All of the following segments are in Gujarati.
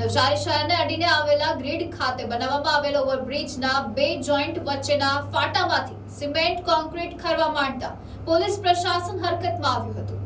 નવસારી શહેરને અડીને આવેલા ગ્રીડ ખાતે બનાવવામાં આવેલ ઓવરબ્રિજના બે જોઈન્ટ વચ્ચેના ફાટામાંથી સિમેન્ટ કોન્ક્રીટ ખરવા માંડતા પોલીસ પ્રશાસન હરકતમાં આવ્યું હતું.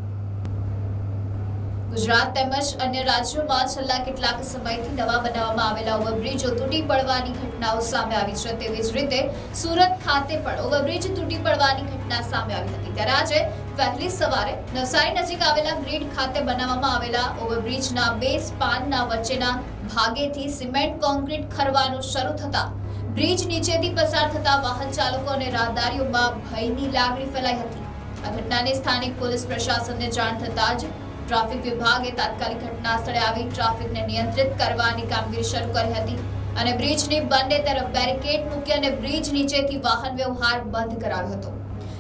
ગુજરાત તેમજ અન્ય રાજ્યોમાં છેલ્લા કેટલાક સમયથી નવા બનાવવામાં આવેલા ઓવરબ્રિજો તૂટી પડવાની ઘટનાઓ સામે આવી છે. તેવી જ રીતે સુરત ખાતે પણ ઓવરબ્રિજ તૂટી પડવાની ઘટના સામે આવી હતી. ત્યારે આજે વહેલી સવારે નવસારી નજીક આવેલા ગ્રીડ ખાતે બનાવવામાં આવેલા ઓવરબ્રિજના બે સ્પાનના વચ્ચેના ભાગેથી સિમેન્ટ કોન્ક્રીટ ખરવાનું શરૂ થતા બ્રિજ નીચેથી પસાર થતા વાહન ચાલકો અને રાહદારીઓમાં ભયની લાગણી ફેલાઈ હતી. આ ઘટનાને સ્થાનિક પોલીસ પ્રશાસનને જાણ થતાં જ ટ્રાફિક વિભાગે તાત્કાલિક ઘટના સ્થળે આવી ટ્રાફિકને નિયંત્રિત કરવાની કામગીરી શરૂ કરી હતી અને બ્રિજની બંને તરફ બેરિકેડ મૂકી અને બ્રિજ નીચેથી વાહન વ્યવહાર બંધ કરાવ્યો હતો.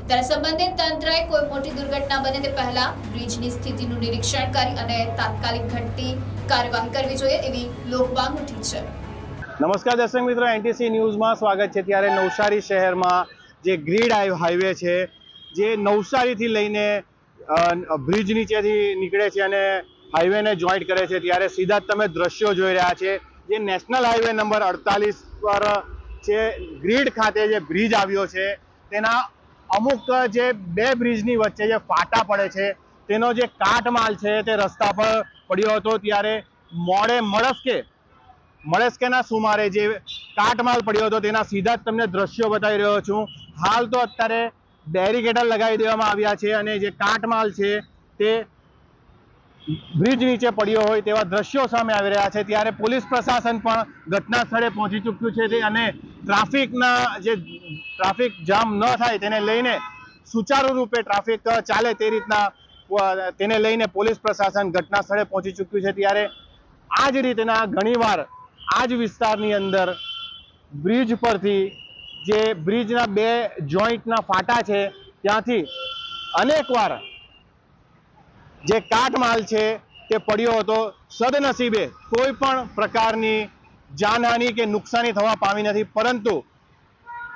ત્યારે સંબંધિત તંત્રએ કોઈ મોટી દુર્ઘટના બને તે પહેલા બ્રિજની સ્થિતિનું નિરીક્ષણ કરી અને તાત્કાલિક ઘટતી કાર્યવાહી કરવી જોઈએ એવી લોકમાંગ ઉઠી છે. નમસ્કાર દર્શક મિત્રો, એનટીસી ન્યૂઝમાં સ્વાગત છે. ત્યારે નવસારી શહેરમાં જે ગ્રીડ હાઈ- હાઈવે છે, જે નવસારીથી લઈને બ્રિજ નીચેથી નીકળે છે અને હાઈવેને જોઈન્ટ કરે છે. ત્યારે સીધા તમે દ્રશ્યો જોઈ રહ્યા છે જે નેશનલ હાઈવે નંબર અડતાલીસ પર છે. ગ્રીડ ખાતે જે બ્રિજ આવ્યો છે, તેના અમુક જે બે બ્રિજની વચ્ચે જે ફાટા પડે છે, તેનો જે કાટમાલ છે તે રસ્તા પર પડ્યો હતો ત્યારે મોડે મળસ્કે, મળસ્કેના સુમારે જે કાટમાલ પડ્યો હતો તેના સીધા જ તમને દ્રશ્યો બતાવી રહ્યો છું. હાલ તો અત્યારે બેરિકેડર લગાવી દેવામાં આવ્યા છે અને જે કાટમાલ છે તે બ્રિજ નીચે પડ્યો હોય તેવા દ્રશ્યો સામે આવી રહ્યા છે. ત્યારે પોલીસ પ્રશાસન પણ ઘટના સ્થળે પહોંચી ચૂક્યું છે અને ટ્રાફિકના જે ટ્રાફિક જામ ન થાય તેને લઈને સુચારુ રૂપે ટ્રાફિક ચાલે તે રીતના તેને લઈને પોલીસ પ્રશાસન ઘટના સ્થળે પહોંચી ચૂક્યું છે ત્યારે આ જ રીતના ઘણીવાર આ જ વિસ્તારની અંદર બ્રિજ પરથી જે બ્રિજના બે જોઈન્ટના ફાટા છે ત્યાંથી અનેકવાર જે કાટમાલ છે તે પડ્યો હતો. સદનસીબે કોઈ પણ પ્રકારની જાનહાનિ કે નુકસાની થવા પામી નથી, પરંતુ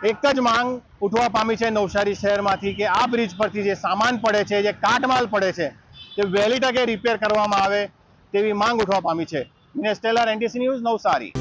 એક જ માંગ ઉઠવા પામી છે નવસારી શહેરમાંથી કે આ બ્રિજ પરથી જે સામાન પડે છે, જે કાટમાલ પડે છે, તે વહેલી તકે રિપેર કરવામાં આવે તેવી માંગ ઉઠવા પામી છે. મિનેસ્ટેલર ટેલર, એનટીસી ન્યૂઝ, નવસારી.